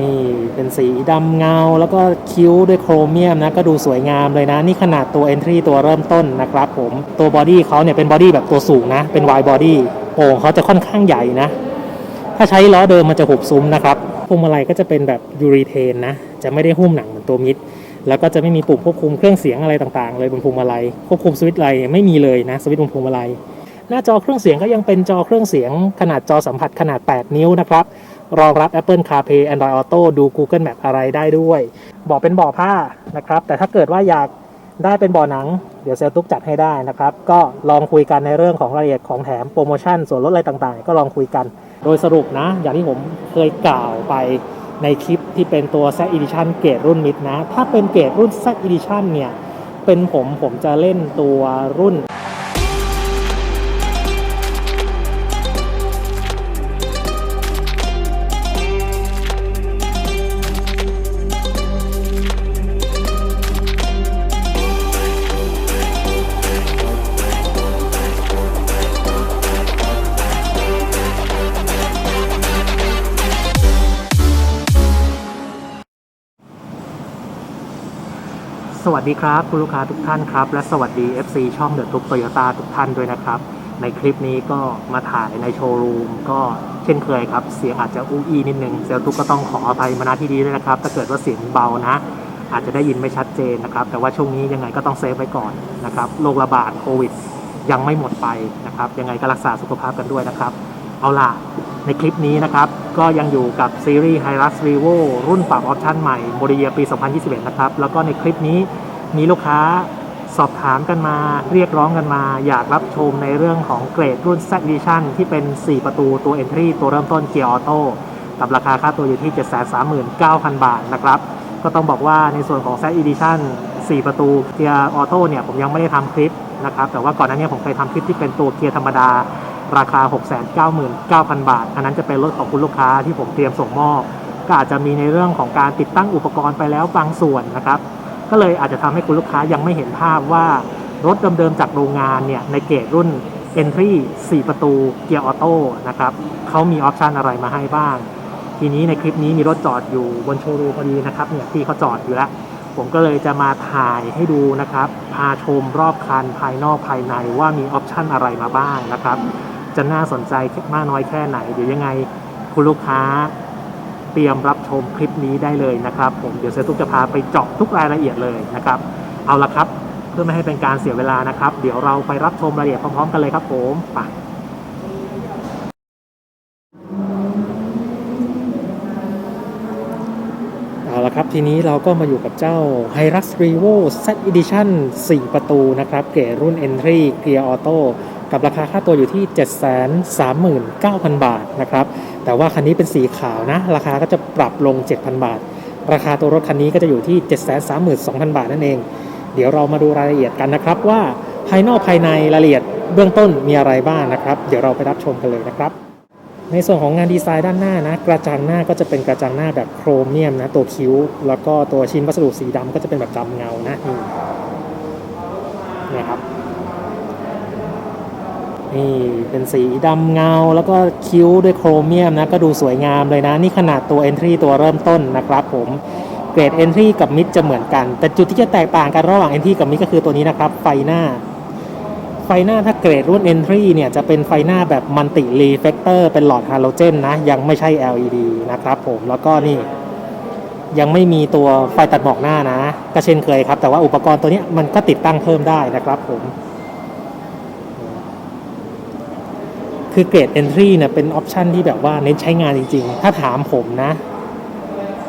นี่เป็นสีดำเงาแล้วก็คิ้วด้วยโครเมียมนะก็ดูสวยงามเลยนะ นี่ขนาดตัว Entry ตัวเริ่มต้นนะครับผมตัวบอดี้เขาเนี่ยเป็นบอดี้แบบตัวสูงนะ เป็น wide body โป่งเขาจะค่อนข้างใหญ่นะ ถ้าใช้ล้อเดิมมันจะหุบซุ้มนะครับพวงมาลัยก็จะเป็นแบบยูรีเทนนะ จะไม่ได้หุ้มหนังเหมือนตัวมิดแล้วก็จะไม่มีปุ่มควบคุมเครื่องเสียงอะไรต่างๆ เลยบนพวงมาลัยควบคุมสวิตช์ไรไม่มีเลยนะสวิตช์บนพวงมาลัยหน้าจอเครื่องเสียงก็ยังเป็นจอเครื่องเสียงขนาดจอสัมผัสขนาด 8 นิ้วนะครับ รองรับ Apple CarPlay Android Auto ดู Google Map อะไรได้ด้วยเบอเป็นบาะผ้านะครับ แต่ถ้าเกิดว่าอยากได้เป็นบาะหนัง เดี๋ยวเซลลตุ๊กจัดให้ได้นะครับ ก็ลองคุยกันในเรื่องของรายละเอียดของแถมโปรโมชั่นส่วนลดอะไรต่างๆ ก็ลองคุยกัน โดยสรุปนะ อย่างที่ผมเคยกล่าวไปในคลิปที่เป็นตัว Z Edition เกรดรุ่นมิดนะ ถ้าเป็นเกรดรุ่น Z Edition เนี่ย เป็นผมผมจะเล่นตัวรุ่น สวัสดีครับ คุณลูกค้าทุกท่านครับ และสวัสดี FC ช่องเดอะทุกโตโยต้าทุกท่านด้วยนะครับ ในคลิปนี้ก็มาถ่ายในโชว์รูมก็เช่นเคยครับ เสียงอาจจะอู้อีนิดนึงเซลลทุกก็ต้องขออภัยมาณที่นี้ด้วยนะครับ ถ้าเกิดว่าเสียงเบานะ อาจจะได้ยินไม่ชัดเจนนะครับ แต่ว่าช่วงนี้ยังไงก็ต้องเซฟไว้ก่อนนะครับโรคระบาดโควิด ยังไม่หมดไปนะครับยังไงก็รักษาสุขภาพกันด้วยนะครับเอาล่ะในคลิปนี้นะครับ ก็ยังอยู่กับซีรีส์ h i r u x Revo รุ่นปรับออปชั่นใหม่โมเดลปี 2021 นะครับ แล้วก็ในคลิปนี้ มีลูกค้าสอบถามกันมาเรียกร้องกันมา อยากรับชมในเรื่องของเกรดรุ่น Z Edition ที่เป็น 4 ประตูตัว Entry ตัวเริ่มต้นเกียร์ออโต้กับราคาค่าตัวอยู่ที่ 739,000 บาทนะครับ ก็ต้องบอกว่าในส่วนของ Z Edition 4 ประตูเกียร์ออโต้เนี่ยผมยังไม่ได้ทำคลิปนะครับ แต่ว่าก่อนหน้านี้ผมเคยทำคลิปที่เป็นตัวเกียร์ธรรมดา ราคา 699,000 บาท อันนั้นจะเป็นรถของคุณลูกค้าที่ผมเตรียมส่งมอบก็อาจจะมีในเรื่องของการติดตั้งอุปกรณ์ไปแล้วบางส่วนนะครับ ก็เลยอาจจะทำให้คุณลูกค้ายังไม่เห็นภาพว่ารถเดิมๆจากโรงงานเนี่ยในเกรดรุ่น Entry 4 ประตูเกียร์ออโต้นะครับเขามีออปชันอะไรมาให้บ้าง ทีนี้ในคลิปนี้มีรถจอดอยู่บนโชว์รูมพอดีนะครับเนี่ยที่เขาจอดอยู่แล้ว ผมก็เลยจะมาถ่ายให้ดูนะครับ พาชมรอบคันภายนอกภายในว่ามีออปชันอะไรมาบ้างนะครับ จะน่าสนใจมากน้อยแค่ไหน เดี๋ยวยังไงคุณลูกค้า เตรียมรับชมคลิปนี้ได้เลยนะครับผมเดี๋ยวเซตุกจะพาไปเจาะทุกรายละเอียดเลยนะครับเอาละครับเพื่อไม่ให้เป็นการเสียเวลานะครับ เดี๋ยวเราไปรับชมรายละเอียดพร้อมๆ กันเลยครับผมไปเอาละครับทีนี้เราก็มาอยู่กับเจ้า Hilux Revo Z Edition 4 ประตูนะครับเกรดรุ่น Entry Gear Auto กับราคาค่าตัวอยู่ที่ 739,000 บาทนะครับ แต่ว่าคันนี้เป็นสีขาวนะ ราคาก็จะปรับลง 7,000 บาท ราคาตัวรถคันนี้ก็จะอยู่ที่ 732,000 บาทนั่นเอง เดี๋ยวเรามาดูรายละเอียดกันนะครับว่าภายนอกภายในรายละเอียดเบื้องต้นมีอะไรบ้างนะครับ เดี๋ยวเราไปรับชมกันเลยนะครับ ในส่วนของงานดีไซน์ด้านหน้านะ กระจังหน้าก็จะเป็นกระจังหน้าแบบโครเมียมนะ ตัวคิ้ว แล้วก็ตัวชิ้นวัสดุสีดำก็จะเป็นแบบดำเงานะนี่เนี่ยครับ นี่เป็นสีดำเงา แล้วก็คิ้วด้วยโครเมียมนะ ก็ดูสวยงามเลยนะ นี่ขนาดตัว Entry ตัวเริ่มต้นนะครับผมเกรด Entry กับ Mid จะเหมือนกัน แต่จุดที่จะแตกต่างกันระหว่าง Entry กับ Mid ก็คือตัวนี้นะครับ ไฟหน้า ไฟหน้าถ้าเกรดรุ่น Entry เนี่ยจะเป็นไฟหน้าแบบมัลติรีเฟกเตอร์เป็นหลอดฮาโลเจนนะ ยังไม่ใช่ LED นะครับผมแล้วก็นี่ยังไม่มีตัวไฟตัดหมอกหน้านะ ก็เช่นเคยครับ แต่ว่าอุปกรณ์ตัวนี้มันก็ติดตั้งเพิ่มได้นะครับผม คือเกรด Entry เนี่ยเป็นออปชันที่แบบว่าเน้นใช้งานจริง ๆ ถ้าถามผมนะ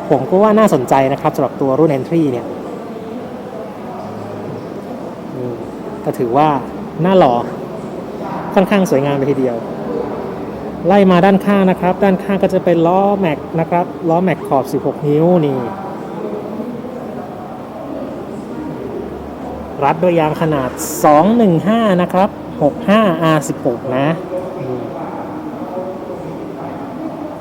ผมก็ว่าน่าสนใจนะครับสำหรับตัวรุ่น Entry เนี่ยก็ถือว่าหน้าหล่อค่อนข้างสวยงามเลยทีเดียว ไล่มาด้านข้างนะครับ ด้านข้างก็จะเป็นล้อแม็กนะครับล้อแม็กขอบ 16 นิ้วนี่รัดด้วยยางขนาด 215 นะครับ 65 R16 นะอืม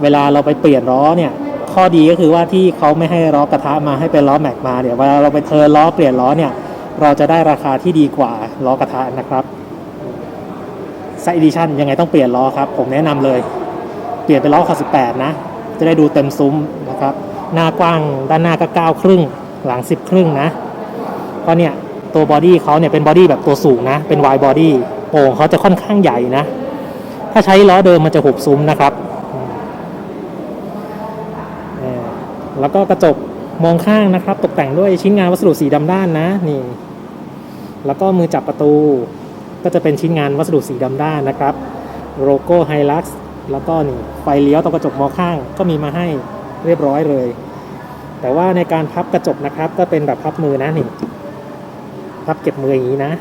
เวลาเราไปเปลี่ยนล้อเนี่ยข้อดีก็คือว่าที่เขาไม่ให้ล้อกระทะมาให้เป็นล้อแม็กมาเดี๋ยวเวลาเราไปเทิร์นล้อเปลี่ยนล้อเนี่ยเราจะได้ราคาที่ดีกว่าล้อกระทะนะครับไซดิชั่นยังไงต้องเปลี่ยนล้อครับ ผมแนะนำเลย เปลี่ยนเป็นล้อขอบ18 นะ จะได้ดูเต็มซุ้มนะครับ หน้ากว้างด้านหน้าก็เก้าครึ่งหลังสิบครึ่งนะเพราะเนี่ยตัวบอดี้เขาเนี่ยเป็นบอดี้แบบตัวสูงนะ เป็นวายบอดี้โอ่งเขาจะค่อนข้างใหญ่นะ ถ้าใช้ล้อเดิมมันจะหุบซุ้มนะครับเออ แล้วก็กระจกมองข้างนะครับ ตกแต่งด้วยชิ้นงานวัสดุสีดำด้านนะนี่ แล้วก็มือจับประตูก็จะเป็นชิ้นงานวัสดุสีดำด้านนะครับโลโก้ไฮลักซ์แล้วก็นี่ไฟเลี้ยวตรงกระจกมองข้างก็มีมาให้เรียบร้อยเลย แต่ว่าในการพับกระจกนะครับ ก็เป็นแบบพับมือนะนี่พับเก็บมืออย่างนี้นะ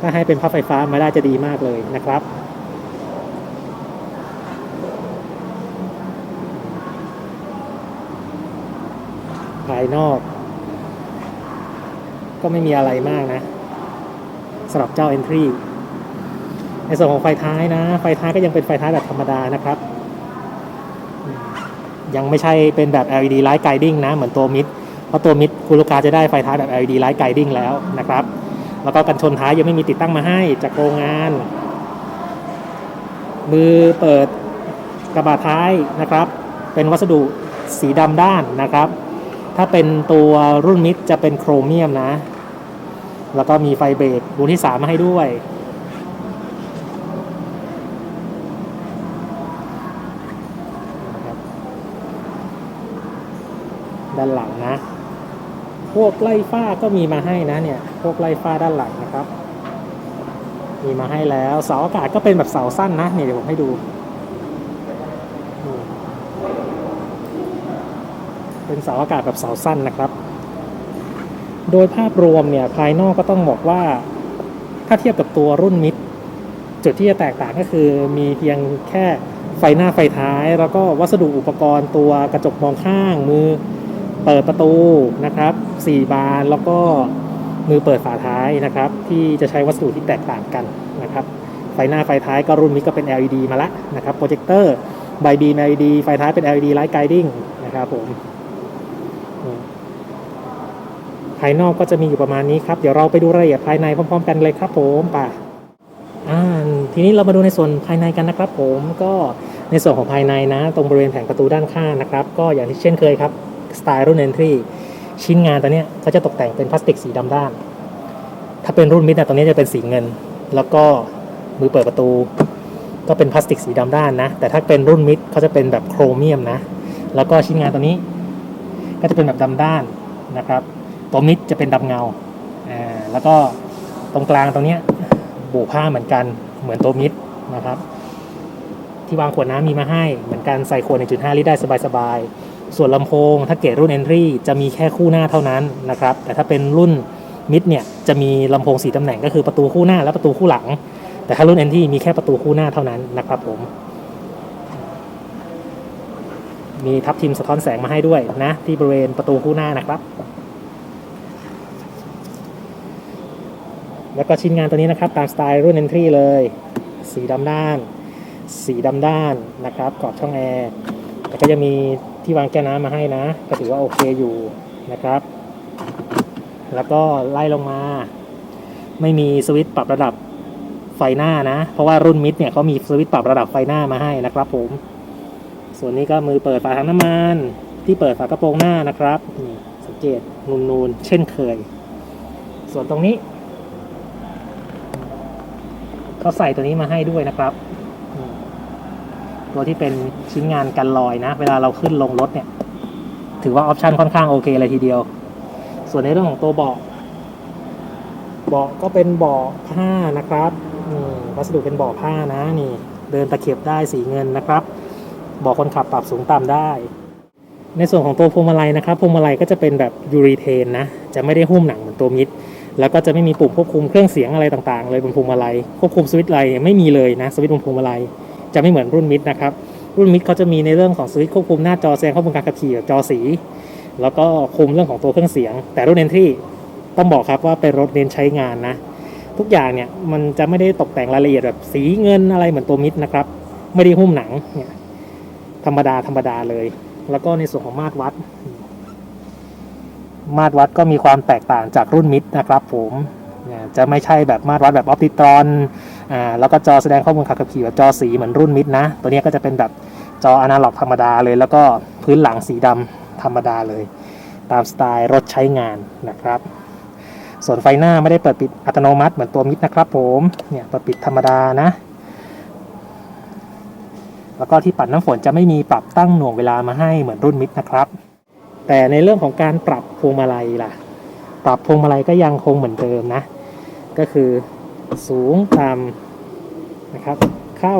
ถ้าให้เป็นพับไฟฟ้ามาได้จะดีมากเลยนะครับายนอก ก็ไม่มีอะไรมากนะสำหรับเจ้า Entry ในส่วนของไฟท้ายนะ ไฟท้ายก็ยังเป็นไฟท้ายแบบธรรมดานะครับ ยังไม่ใช่เป็นแบบ LED Light Guiding นะ เหมือนตัวมิดเพราะตัวมิดคุณลูกค้าจะได้ไฟท้ายแบบ LED Light Guiding แล้วนะครับ แล้วก็กันชนท้ายยังไม่มีติดตั้งมาให้จากโรงงาน มือเปิดกระบะท้ายนะครับ เป็นวัสดุสีดำด้านนะครับ ถ้าเป็นตัวรุ่นมิดจะเป็นโครเมียมนะ แล้วก็มีไฟเบรกรุ่นที่ 3 มาให้ด้วย ด้านหลังนะ พวกไล่ฝ้าก็มีมาให้นะเนี่ย พวกไล่ฝ้าด้านหลังนะครับ มีมาให้แล้ว เสาอากาศก็เป็นแบบเสาสั้นนะนี่เดี๋ยวผมให้ดู เป็นเสาอากาศแบบเสาสั้นนะครับ โดยภาพรวมเนี่ยภายนอกก็ต้องบอกว่า ถ้าเทียบกับตัวรุ่นมิดจุดที่จะแตกต่างก็คือมีเพียงแค่ไฟหน้าไฟท้าย แล้วก็วัสดุอุปกรณ์ตัวกระจกมองข้าง มือเปิดประตูนะครับ4บานแล้วก็มือเปิดฝาท้ายนะครับ ที่จะใช้วัสดุที่แตกต่างกันนะครับไฟหน้าไฟท้ายก็รุ่นนี้ก็เป็น LED มาละนะครับโปรเจคเตอร์ใบบีม LED ไฟท้ายเป็น LED Light Guiding นะครับผม ภายนอกก็จะมีอยู่ประมาณนี้ครับ เดี๋ยวเราไปดูรายละเอียดภายในพร้อม ๆ กันเลยครับผมป่ะอ่าทีนี้เรามาดูในส่วนภายในกันนะครับ ผมก็ในส่วนของภายในนะ ตรงบริเวณแผงประตูด้านข้างนะครับ ก็อย่างที่เช่นเคยครับสไตล์รุ่น Entry ชิ้นงานตัวนี้เขาจะตกแต่งเป็นพลาสติกสีดำด้าน ถ้าเป็นรุ่นมิดนี่ยตัวนี้จะเป็นสีเงิน แล้วก็มือเปิดประตู ก็เป็นพลาสติกสีดำด้านนะ แต่ถ้าเป็นรุ่นมิดเขาจะเป็นแบบโครเมียมนะ แล้วก็ชิ้นงานตัวนี้ ก็จะเป็นแบบดำด้านนะครับตัวมิดจะเป็นดำเงาอ่าแล้วก็ตรงกลางตรงเนี้ยโบผ้าเหมือนกันเหมือนตัวมิดนะครับ ที่วางขวดน้ำมีมาให้เหมือนกันใส่ขวด1.5 ลิตรได้สบายๆ ส่วนลำโพงถ้าเกรดรุ่น Entry จะมีแค่คู่หน้าเท่านั้นนะครับ แต่ถ้าเป็นรุ่นมิดเนี่ยจะมีลำโพงสีตำแหน่งก็คือประตูคู่หน้าและประตูคู่หลัง แต่ถ้ารุ่น Entry มีแค่ประตูคู่หน้าเท่านั้นนะครับผม มีทับทิมสะท้อนแสงมาให้ด้วยนะ ที่บริเวณประตูคู่หน้านะครับ แล้วก็ชิ้นงานตัวนี้นะครับ ตามสไตล์รุ่น Entry เลย สีดำด้าน สีดำด้านนะครับกรอบช่องแอร์แต่ก็จะมีที่วางแก้วน้ำมาให้นะ ก็ถือว่าโอเคอยู่นะครับ แล้วก็ไล่ลงมา ไม่มีสวิตช์ปรับระดับไฟหน้านะ เพราะว่ารุ่นมิดเนี่ยเขามีสวิตช์ปรับระดับไฟหน้ามาให้นะครับผม ส่วนนี้ก็มือเปิดฝาถังน้ำมัน ที่เปิดฝากระโปรงหน้านะครับนี่สังเกตนูนๆเช่นเคย ส่วนตรงนี้เขาใส่ตัวนี้มาให้ด้วยนะครับตัวที่เป็นชิ้นงานกันลอยนะ เวลาเราขึ้นลงรถเนี่ย ถือว่าออปชันค่อนข้างโอเคเลยทีเดียว ส่วนในเรื่องของตัวเบาะเบาะก็เป็นเบาะผ้านะครับนี่วัสดุเป็นเบาะผ้านะนี่ เดินตะเข็บได้สีเงินนะครับ บาะคนขับปรับสูงต่ำได้ ในส่วนของตัวพวงมาลัยนะครับพวงมาลัยก็จะเป็นแบบยูรีเทนนะจะไม่ได้หุ้มหนังเหมือนตัวมิดแล้วก็จะไม่มีปุ่มควบคุมเครื่องเสียงอะไรต่างๆ เลยบนพวงมาลัยควบคุมสวิตช์อะไรไม่มีเลยนะสวิตช์บนพวงมาลัยจะไม่เหมือนรุ่นมิดนะครับรุ่นมิดเขาจะมีในเรื่องของสวิตช์ควบคุมหน้าจอแสดงข้อมูลการขับขี่แบบจอสี แล้วก็คุมเรื่องของตัวเครื่องเสียง แต่รุ่นเอนทรีต้องบอกครับว่าเป็นรถเน้นใช้งานนะทุกอย่างเนี่ยมันจะไม่ได้ตกแต่งรายละเอียดแบบสีเงินอะไรเหมือนตัวมิดนะครับไม่ได้หุ้มหนังเนี่ย ธรรมดาธรรมดาเลย แล้วก็ในส่วนของมาตรวัด มาตรวัดก็มีความแตกต่างจากรุ่นมิดนะครับผมเนี่ยจะไม่ใช่แบบมาตรวัดแบบออปติตรอนอ่าแล้วก็จอแสดงข้อมูลขับขี่แบบจอสีเหมือนรุ่นมิดนะ ตัวนี้ก็จะเป็นแบบจออนาล็อกธรรมดาเลย แล้วก็พื้นหลังสีดำธรรมดาเลย ตามสไตล์รถใช้งานนะครับ ส่วนไฟหน้าไม่ได้เปิดปิดอัตโนมัติเหมือนตัวมิดนะครับผมเนี่ยเปิดปิดธรรมดานะ แล้วก็ที่ปัดน้ำฝนจะไม่มีปรับตั้งหน่วงเวลามาให้เหมือนรุ่นมิดนะครับ แต่ในเรื่องของการปรับพวงมาลัยล่ะ ปรับพวงมาลัยก็ยังคงเหมือนเดิมนะ ก็คือสูงต่ำนะครับ เข้า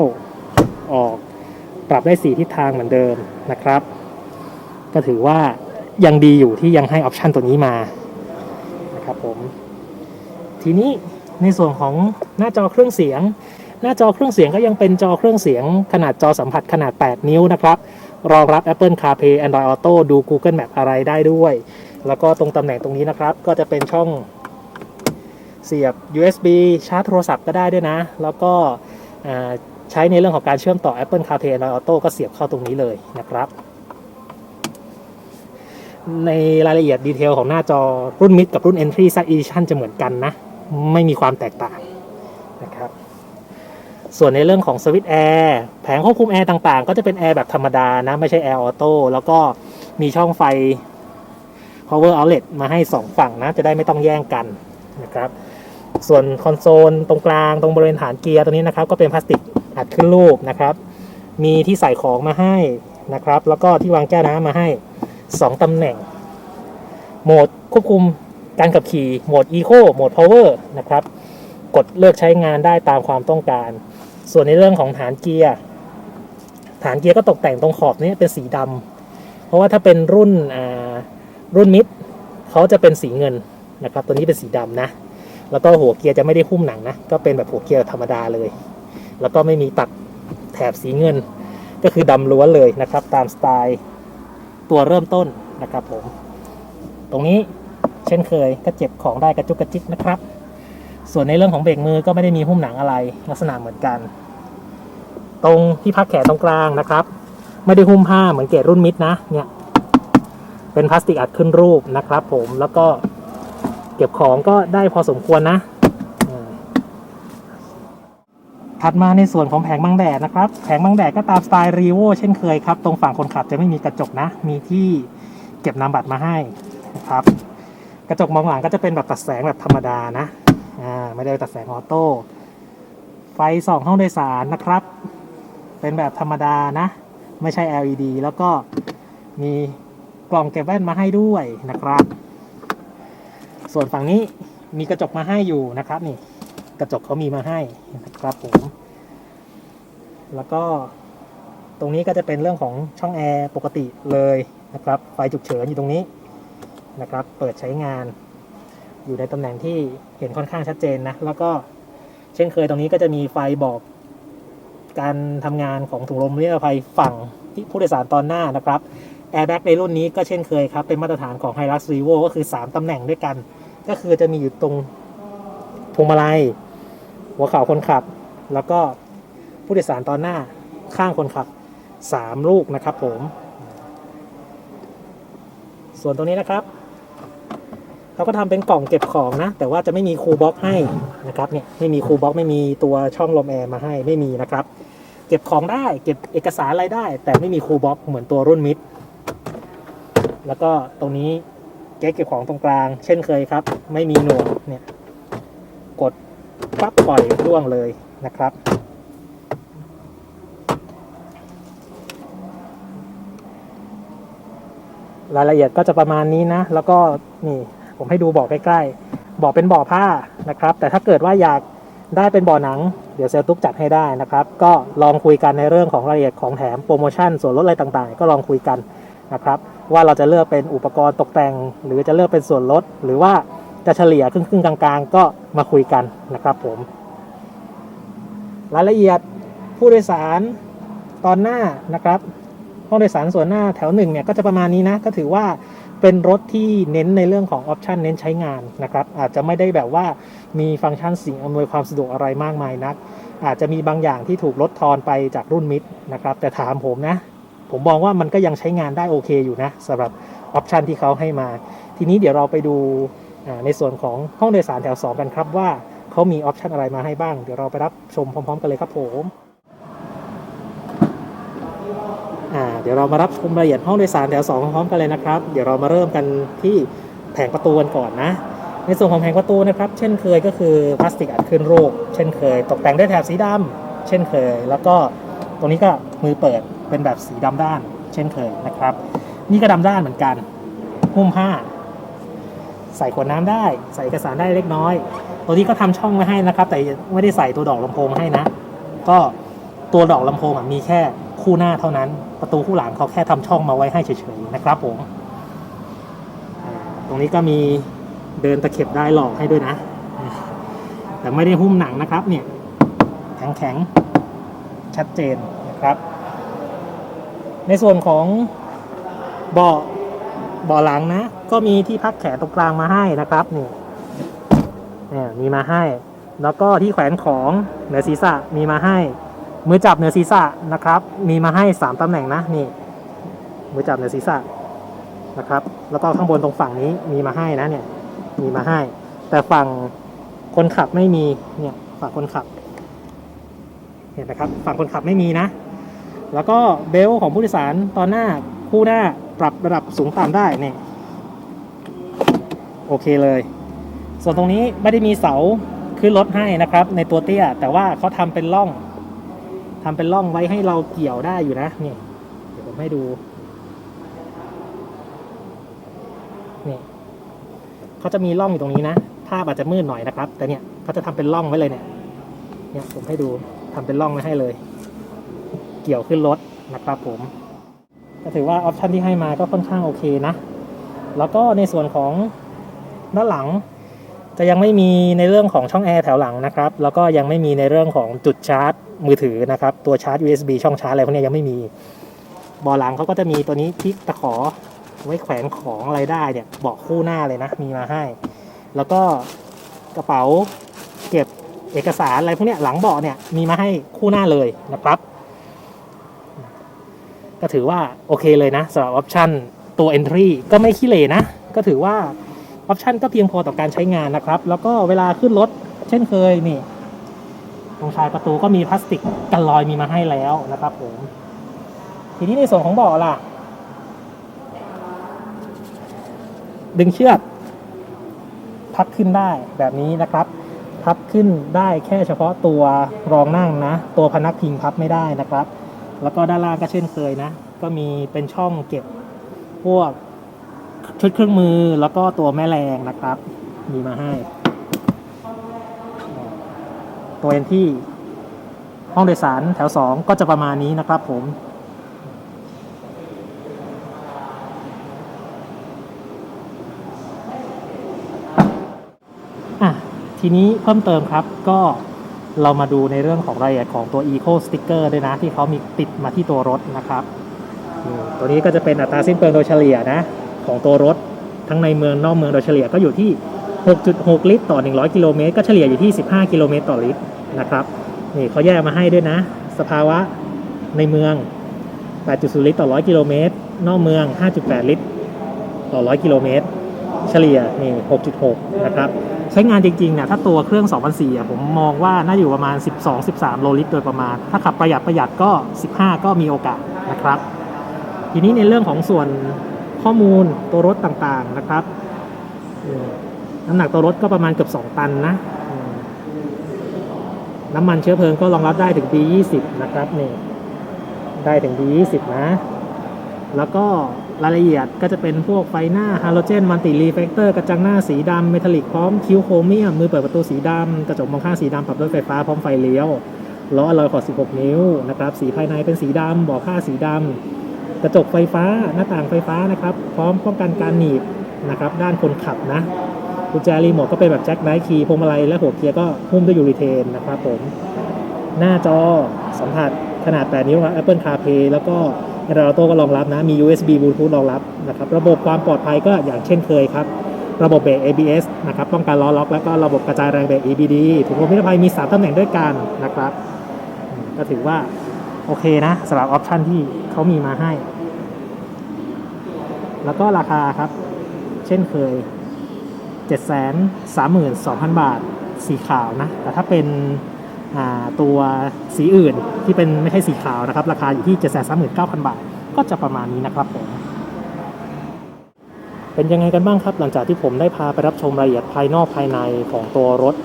ออกปรับได้สีทิศทางเหมือนเดิมนะครับ ก็ถือว่ายังดีอยู่ที่ยังให้ออปชันตัวนี้มานะครับผม ทีนี้ในส่วนของหน้าจอเครื่องเสียง หน้าจอเครื่องเสียงก็ยังเป็นจอเครื่องเสียง ขนาดจอสัมผัสขนาด 8 นิ้วนะครับ รองรับ Apple CarPlay Android Auto ดู Google Map อะไรได้ด้วย แล้วก็ตรงตำแหน่งตรงนี้นะครับ ก็จะเป็นช่องเสียบ USB ชาร์จโทรศัพท์ก็ได้ด้วยนะ แล้วก็ใช้ในเรื่องของการเชื่อมต่อ Apple CarPlay Android Auto ก็เสียบเข้าตรงนี้เลยนะครับ ในรายละเอียดดีเทลของหน้าจอรุ่น Mid กับรุ่น Entry Z Edition จะเหมือนกันนะ ไม่มีความแตกต่างนะครับ ส่วนในเรื่องของสวิตช์แอร์แผงควบคุมแอร์ต่างๆ ก็จะเป็นแอร์แบบธรรมดานะ ไม่ใช่แอร์ออโต้แล้วก็มีช่องไฟ power outlet มาให้ 2 ฝั่งนะ จะได้ไม่ต้องแย่งกันนะครับ ส่วนคอนโซลตรงกลางตรงบริเวณฐานเกียร์ตรงนี้นะครับ ก็เป็นพลาสติกอัดขึ้นรูปนะครับ มีที่ใส่ของมาให้นะครับ แล้วก็ที่วางแก้วน้ำมาให้ 2ตำแหน่ง โหมดควบคุมการขับขี่โหมด Eco โหมด Power นะครับ กดเลือกใช้งานได้ตามความต้องการ ส่วนในเรื่องของฐานเกียร์ฐานเกียร์ก็ตกแต่งตรงขอบนี้เป็นสีดำเพราะว่าถ้าเป็นรุ่นอ่ารุ่นมิดเขาจะเป็นสีเงินนะครับ ตัวนี้เป็นสีดำนะ แล้วก็หัวเกียร์จะไม่ได้หุ้มหนังนะ ก็เป็นแบบหัวเกียร์ธรรมดาเลย แล้วก็ไม่มีตัดแถบสีเงิน ก็คือดำล้วนเลยนะครับ ตามสไตล์ตัวเริ่มต้นนะครับผม ตรงนี้เช่นเคยก็เจ็บของได้กระจุกกระจิกนะครับ ส่วนในเรื่องของเบรกมือก็ไม่ได้มีหุ้มหนังอะไรลักษณะเหมือนกัน ตรงที่พักแขนตรงกลางนะครับ ไม่ได้หุ้มผ้าเหมือนเกรดรุ่นมิดนะเนี่ยเป็นพลาสติกอัดขึ้นรูปนะครับผมแล้วก็เก็บของก็ได้พอสมควรนะ ถัดมาในส่วนของแผงบังแดดนะครับ แผงบังแดดก็ตามสไตล์รีโวเช่นเคยครับ ตรงฝั่งคนขับจะไม่มีกระจกนะ มีที่เก็บนามบัตรมาให้นะครับ กระจกมองหลังก็จะเป็นแบบตัดแสงแบบธรรมดานะ อ่าไม่ได้ตัดแสงออโต้ ไฟสองห้องโดยสารนะครับ เป็นแบบธรรมดานะ ไม่ใช่ LED แล้วก็มีกล่องเก็บแว่นมาให้ด้วยนะครับ ส่วนฝั่งนี้มีกระจกมาให้อยู่นะครับนี่ กระจกเขามีมาให้นะครับผม แล้วก็ตรงนี้ก็จะเป็นเรื่องของช่องแอร์ปกติเลยนะครับ ไฟฉุกเฉินอยู่ตรงนี้นะครับ เปิดใช้งาน อยู่ในตำแหน่งที่เห็นค่อนข้างชัดเจนนะ แล้วก็เช่นเคยตรงนี้ก็จะมีไฟบอกการทำงานของถุงลมนิรภัยฝั่งที่ผู้โดยสารตอนหน้านะครับแอร์แบ็กในรุ่นนี้ก็เช่นเคยครับ เป็นมาตรฐานของ h i l u x r e v o ก็คือ 3 ตำแหน่งด้วยกัน ก็คือจะมีอยู่ตรงพวงมาลัย หัวเข่าคนขับ แล้วก็ผู้โดยสารตอนหน้าข้างคนขับ 3 ลูกนะครับผม ส่วนตรงนี้นะครับ เขาก็ทำเป็นกล่องเก็บของนะ แต่ว่าจะไม่มีคูลบ็อกให้นะครับเนี่ยไม่มีคูลบ็อกไม่มีตัวช่องลมแอร์มาให้ไม่มีนะครับ เก็บของได้เก็บเอกสารอะไรได้ แต่ไม่มีคูลบ็อกเหมือนตัวรุ่นมิดแล้วก็ตรงนี้เก๊กเก็บของตรงกลาง เช่นเคยครับ ไม่มีหน่วงเนี่ยกดปั๊บปล่อยร่วงเลยนะครับรายละเอียดก็จะประมาณนี้นะ แล้วก็นี่ ผมให้ดูเบอใกล้ๆเบอเป็นบ่อผ้านะครับ แต่ถ้าเกิดว่าอยากได้เป็นบ่อหนัง เดี๋ยวเซลลตุ๊กจัดให้ได้นะครับ ก็ลองคุยกันในเรื่องของรายละเอียดของแถมโปรโมชั่นส่วนลดอะไรต่างๆ ก็ลองคุยกันนะครับ ว่าเราจะเลือกเป็นอุปกรณ์ตกแต่ง หรือจะเลือกเป็นส่วนลด หรือว่าจะเฉลี่ยครึ่งๆกลางๆ ก็มาคุยกันนะครับผม รายละเอียดผู้โดยสารตอนหน้านะครับห้องโดยสารส่วนหน้าแถวหนึ่งเนี่ยก็จะประมาณนี้นะก็ถือว่า เป็นรถที่เน้นในเรื่องของออปชันเน้นใช้งานนะครับอาจจะไม่ได้แบบว่ามีฟังก์ชันสิ่งอำนวยความสะดวกอะไรมากมายนัก อาจจะมีบางอย่างที่ถูกลดทอนไปจากรุ่นมิดนะครับแต่ถามผมนะ ผมมองว่ามันก็ยังใช้งานได้โอเคอยู่นะสำหรับออปชันที่เขาให้มา ทีนี้เดี๋ยวเราไปดูในส่วนของห้องโดยสารแถว 2 กันครับว่าเขามีออปชันอะไรมาให้บ้าง เดี๋ยวเราไปรับชมพร้อม ๆ กันเลยครับผม เดี๋ยวเรามารับชมรายละเอียดห้องโดยสารแถว2พร้อมกันเลยนะครับ เดี๋ยวเรามาเริ่มกันที่แผงประตูกันก่อนนะ ในส่วนของแผงประตูนะครับ เช่นเคยก็คือพลาสติกอัดขึ้นรูป เช่นเคย ตกแต่งด้วยแถบสีดำเช่นเคย แล้วก็ตรงนี้ก็มือเปิดเป็นแบบสีดำด้าน เช่นเคยนะครับ นี่ก็ดำด้านเหมือนกันหุ้มผ้า ใส่ขวดน้ำได้ ใส่เอกสารได้เล็กน้อย ตัวนี้ก็ทำช่องไว้ให้นะครับ แต่ไม่ได้ใส่ตัวดอกลำโพงให้นะ ก็ตัวดอกลำโพงมีแค่ คู่หน้าเท่านั้น ประตูคู่หลังเขาแค่ทำช่องมาไว้ให้เฉยๆนะครับผมตรงนี้ก็มีเดินตะเข็บได้หลอกให้ด้วยนะ แต่ไม่ได้หุ้มหนังนะครับเนี่ยแข็งๆ ชัดเจนนะครับ ในส่วนของเบาะเบาะหลังนะ ก็มีที่พักแขนตรงกลางมาให้นะครับนี่เนี่ยมีมาให้ แล้วก็ที่แขวนของเหนือศีรษะมีมาให้ มือจับเหนือศีรษะนะครับ มีมาให้สามตำแหน่งนะนี่ มือจับเหนือศีรษะนะครับ แล้วก็ข้างบนตรงฝั่งนี้มีมาให้นะเนี่ยมีมาให้ แต่ฝั่งคนขับไม่มีเนี่ยฝั่งคนขับเห็นนะครับฝั่งคนขับไม่มีนะ แล้วก็เบลต์ของผู้โดยสารตอนหน้าคู่หน้าปรับระดับสูงต่ำได้เนี่ยโอเคเลย ส่วนตรงนี้ไม่ได้มีเสาขึ้นรถให้นะครับ ในตัวเตี้ย แต่ว่าเขาทำเป็นร่อง ทำเป็นร่องไว้ให้เราเกี่ยวได้อยู่นะนี่เดี๋ยวผมให้ดูนี่เขาจะมีร่องอยู่ตรงนี้นะภาพอาจจะมืดหน่อยนะครับ แต่เนี่ยเขาจะทำเป็นร่องไว้เลยเนี่ยเนี่ยผมให้ดูทำเป็นร่องไว้ให้เลย เกี่ยวขึ้นรถนะครับผมก็ถือว่าออปชันที่ให้มาก็ค่อนข้างโอเคนะ แล้วก็ในส่วนของด้านหลัง จะยังไม่มีในเรื่องของช่องแอร์แถวหลังนะครับ แล้วก็ยังไม่มีในเรื่องของจุดชาร์จมือถือนะครับ ตัวชาร์จ USB ช่องชาร์จอะไรพวกนี้ยังไม่มีบาะหลังเขาก็จะมีตัวนี้พลิกตะขอไว้แขวนของอะไรได้เนี่ยเบาะคู่หน้าเลยนะ มีมาให้ แล้วก็กระเป๋าเก็บเอกสารอะไรพวกนี้หลังเบาะเนี่ยมีมาให้คู่หน้าเลยนะครับ ก็ถือว่าโอเคเลยนะสำหรับออปชันตัว Entry ก็ไม่ขี้เหร่นะ ก็ถือว่า ออปชันก็เพียงพอต่อการใช้งานนะครับ แล้วก็เวลาขึ้นรถเช่นเคยนี่ ตรงชายประตูก็มีพลาสติกกันรอยมีมาให้แล้วนะครับผม ทีนี้ในส่วนของเบาะล่ะ ดึงเชือกพับขึ้นได้แบบนี้นะครับ พับขึ้นได้แค่เฉพาะตัวรองนั่งนะ ตัวพนักพิงพับไม่ได้นะครับ แล้วก็ด้านล่างก็เช่นเคยนะ ก็มีเป็นช่องเก็บพวก ชุดเครื่องมือแล้วก็ตัวแม่แรงนะครับ มีมาให้ ตัวเอนที่ห้องโดยสารแถว 2 ก็จะประมาณนี้นะครับผมอะทีนี้เพิ่มเติมครับก็เรามาดูในเรื่องของรายละเอียดของตัว Eco Sticker ด้วยนะที่เขามีติดมาที่ตัวรถนะครับ ตัวนี้ก็จะเป็นอัตราสิ้นเปลืองโดยเฉลี่ยนะ ของตัวรถทั้งในเมืองนอกเมืองโดยเฉลี่ยก็อยู่ที่ 6.6 ลิตร ต่อ 100 กิโลเมตร ก็เฉลี่ยอยู่ที่ 15 กิโลเมตรต่อลิตรนะครับนี่เขาแยกมาให้ด้วยนะ สภาวะในเมือง 8.0 ลิตร ต่อ 100 กิโลเมตร นอกเมือง 5.8 ลิตร ต่อ 100 กิโลเมตร เฉลี่ยนี่ 6.6 นะครับ ใช้งานจริงๆเนี่ยถ้าตัวเครื่อง 2004อะผมมองว่าน่าอยู่ประมาณ 12-13 โลลิตร โดยประมาณ ถ้าขับประหยัดประหยัดก็ 15 ก็มีโอกาสนะครับ ทีนี้ในเรื่องของส่วน ข้อมูลตัวรถต่างๆนะครับน้ำหนักตัวรถก็ประมาณเกือบ 2 ตันนะ น้ำมันเชื้อเพลิงก็รองรับได้ถึง B20 นะครับนี่ได้ถึง B20 นะ แล้วก็รายละเอียดก็จะเป็นพวกไฟหน้าฮาโลเจนมัลติรีเฟกเตอร์กระจังหน้าสีดำเมทัลลิกพร้อมคิ้วโครเมียมมือเปิดประตูสีดำกระจกมองข้างสีดำปรับด้วยไฟฟ้าพร้อมไฟเลี้ยวล้ออลอยขอด16 นิ้วนะครับสีภายในเป็นสีดำเบอกผ้าสีดำ กระจกไฟฟ้าหน้าต่างไฟฟ้านะครับ พร้อมป้องกันการหนีบนะครับ ด้านคนขับนะกุญแจรีโมทก็เป็นแบบแจ็คไนท์คีย์พวงมาลัยและหัวเกียร์ก็หุ้มด้วยยูริเทนนะครับผมหน้าจอสัมผัสขนาด 8 นิ้วครับ Apple CarPlay แล้วก็ Android Auto ก็รองรับนะ มี USB Bluetooth รองรับนะครับ ระบบความปลอดภัยก็อย่างเช่นเคยครับ ระบบเบรก ABS นะครับ ป้องกันล้อล็อก แล้วก็ระบบกระจายแรงเบรก EBD ถุงลมนิรภัยมี 3ตำแหน่งด้วยกันนะครับ ก็ถือว่าโอเคนะสำหรับออปชันที่เขามีมาให้ แล้วก็ราคาครับ เช่นเคย 732,000 บาทสีขาวนะ แต่ถ้าเป็นตัวสีอื่นที่เป็นไม่ใช่สีขาวนะครับ ราคาอยู่ที่ 739,000 บาท ก็จะประมาณนี้นะครับผมเป็นยังไงกันบ้างครับ หลังจากที่ผมได้พาไปรับชมรายละเอียดภายนอกภายในของตัวรถ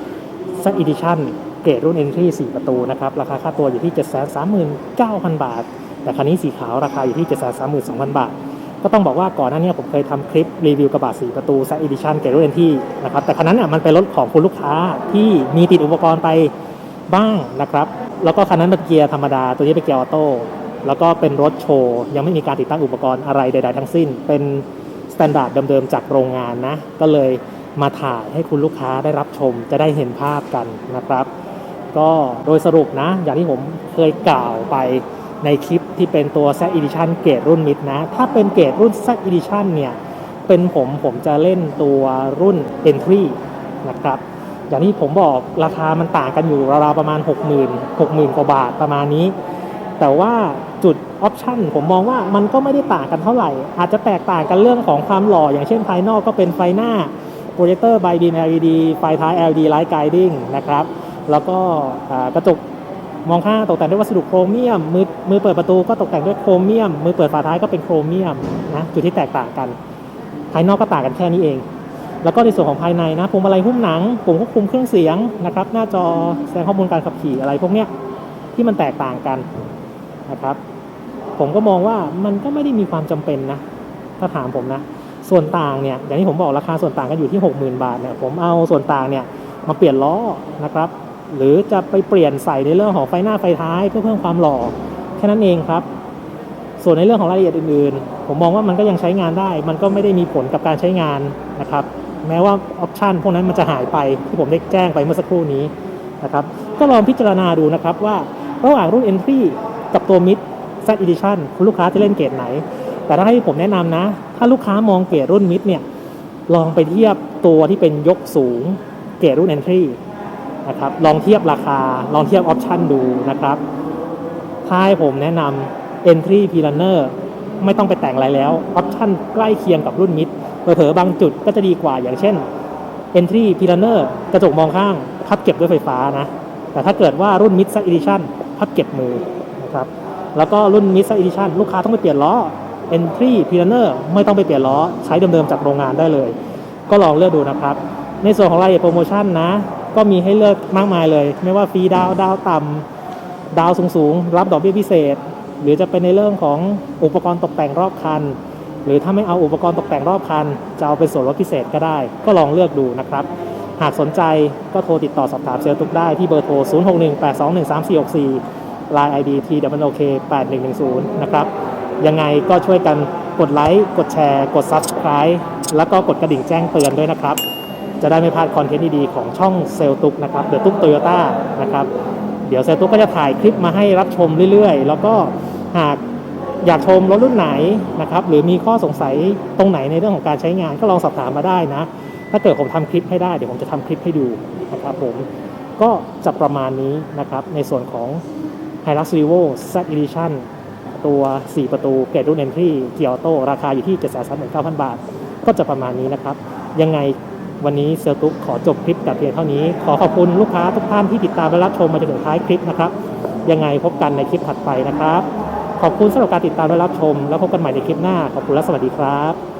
z Edition เกรดรุ่น Entry 4 ประตูนะครับ ราคาค่าตัวอยู่ที่ 739,000 บาท แต่คันนี้สีขาวราคาอยู่ที่ 732,000 บาท ก็ต้องบอกว่าก่อนหน้านี้ผมเคยทำคลิปรีวิวกระบะ4ประตู z Edition เกรดรุ่น Entry นะครับแต่คันนั้นอะมันเป็นรถของคุณลูกค้าที่มีติดอุปกรณ์ไปบ้างนะครับ แล้วก็คันนั้นเป็นเกียร์ธรรมดา ตัวนี้เป็นเกียร์ออโต้แล้วก็เป็นรถโชว์ยังไม่มีการติดตั้งอุปกรณ์อะไรใด ๆ ทั้งสิ้น เป็นสแตนดาร์ดเดิมๆจากโรงงานนะ ก็เลยมาถ่ายให้คุณลูกค้าได้รับชมจะได้เห็นภาพกันนะครับ ก็โดยสรุปนะ อย่างที่ผมเคยกล่าวไป ในคลิปที่เป็นตัว Z Edition เกรดรุ่นมิดนะ ถ้าเป็นเกรดรุ่น Z Edition เนี่ย เป็นผมผมจะเล่นตัวรุ่น Entry นะครับ อย่างที่ผมบอกราคามันต่างกันอยู่ราวๆประมาณ 60,000 60,000 กว่าบาทประมาณนี้ แต่ว่าจุดออปชันผมมองว่ามันก็ไม่ได้ต่างกันเท่าไหร่ อาจจะแตกต่างกันเรื่องของความหล่อ อย่างเช่นภายนอกก็เป็นไฟหน้าโปรเจคเตอร์ไบบีม LED ไฟท้าย LED Light Guiding นะครับ แล้วก็กระจก มองข้างตกแต่งด้วยวัสดุโครเมียม มือมือเปิดประตูก็ตกแต่งด้วยโครเมียม มือเปิดฝาท้ายก็เป็นโครเมียมนะจุดที่แตกต่างกันภายนอกก็ต่างกันแค่นี้เอง แล้วก็ในส่วนของภายในนะพวงมาลัยหุ้มหนังปุ่มควบคุมเครื่องเสียงนะครับ หน้าจอแสดงข้อมูลการขับขี่อะไรพวกเนี้ยที่มันแตกต่างกันนะครับ ผมก็มองว่ามันก็ไม่ได้มีความจำเป็นนะถ้าถามผมนะ ส่วนต่างเนี่ยอย่างที่ผมบอกราคาส่วนต่างกันอยู่ที่ 60,000 บาทเนี่ยผมเอาส่วนต่างเนี่ยมาเปลี่ยนล้อนะครับ หรือจะไปเปลี่ยนใส่ในเรื่องของไฟหน้าไฟท้ายเพื่อเพิ่มความหล่อแค่นั้นเองครับ ส่วนในเรื่องของรายละเอียดอื่นๆ ผมมองว่ามันก็ยังใช้งานได้ มันก็ไม่ได้มีผลกับการใช้งานนะครับแม้ว่าออปชันพวกนั้นมันจะหายไปที่ผมได้แจ้งไปเมื่อสักครู่นี้นะครับก็ลองพิจารณาดูนะครับว่าระหว่างรุ่น Entry กับตัว Mid Z Edition คุณลูกค้าจะเล่นเกรดไหน แต่ถ้าให้ผมแนะนำนะ ถ้าลูกค้ามองเกรดรุ่น Mid เนี่ยลองไปเทียบตัวที่เป็นยกสูงเกรดรุ่น Entry นะครับ ลองเทียบราคา ลองเทียบออปชันดูนะครับ ถ้าให้ผมแนะนำ Entry p l a n n e r ไม่ต้องไปแต่งอะไรแล้ว ออปชันใกล้เคียงกับรุ่นมิดเผลอๆบางจุดก็จะดีกว่าอย่างเช่น Entry p l a n n e r กระจกมองข้าง พับเก็บด้วยไฟฟ้านะ แต่ถ้าเกิดว่ารุ่น Mid Size Edition พับเก็บมือนะครับ แล้วก็รุ่น Mid Size Edition ลูกค้าต้องไปเปลี่ยนล้อ Entry p l a n n e r ไม่ต้องไปเปลี่ยนล้อใช้เดิมๆจากโรงงานได้เลย ก็ลองเลือกดูนะครับ ในส่วนของรายละเอียดโปรโมชั่นนะ ก็มีให้เลือกมากมายเลย ไม่ว่าฟรีดาวดาวต่ำดาวสูงๆ รับดอกเบี้ยพิเศษ หรือจะเป็นในเรื่องของอุปกรณ์ตกแต่งรอบคัน หรือถ้าไม่เอาอุปกรณ์ตกแต่งรอบคัน จะเอาเป็นส่วนลดพิเศษก็ได้ ก็ลองเลือกดูนะครับ หากสนใจก็โทรติดต่อสอบถามเซลล์ตุกได้ที่เบอร์โทร 0618213444 Line ID t w o k 8110 นะครับยังไงก็ช่วยกันกดไลค์ กดแชร์ กด Subscribe แล้วก็กดกระดิ่งแจ้งเตือนด้วยนะครับ จะได้ไม่พลาดคอนเทนต์ดีๆของช่องเซลตุกนะครับเดอะตุกโตโยต้านะครับเดี๋ยวเซลตุกก็จะถ่ายคลิปมาให้รับชมเรื่อยๆ แล้วก็หากอยากชมรถรุ่นไหนนะครับหรือมีข้อสงสัยตรงไหนในเรื่องของการใช้งานก็ลองสอบถามมาได้นะ ถ้าเกิดผมทำคลิปให้ได้เดี๋ยวผมจะทำคลิปให้ดูนะครับผมก็จะประมาณนี้นะครับในส่วนของ h i l u x r e v o Z Edition ตัว 4 ประตูเกรดรุ่น Entry เกียร์ออโต้ราคาอยู่ที่ 739,000 บาท ก็จะประมาณนี้นะครับ ยังไง วันนี้เซลตุกขอจบคลิปแต่เพียงเท่านี้ ขอขอบคุณลูกค้าทุกท่านที่ติดตามและรับชมมาจนถึงท้ายคลิปนะครับ ยังไงพบกันในคลิปถัดไปนะครับ ขอบคุณสำหรับการติดตามและรับชม แล้วพบกันใหม่ในคลิปหน้า ขอบคุณและสวัสดีครับ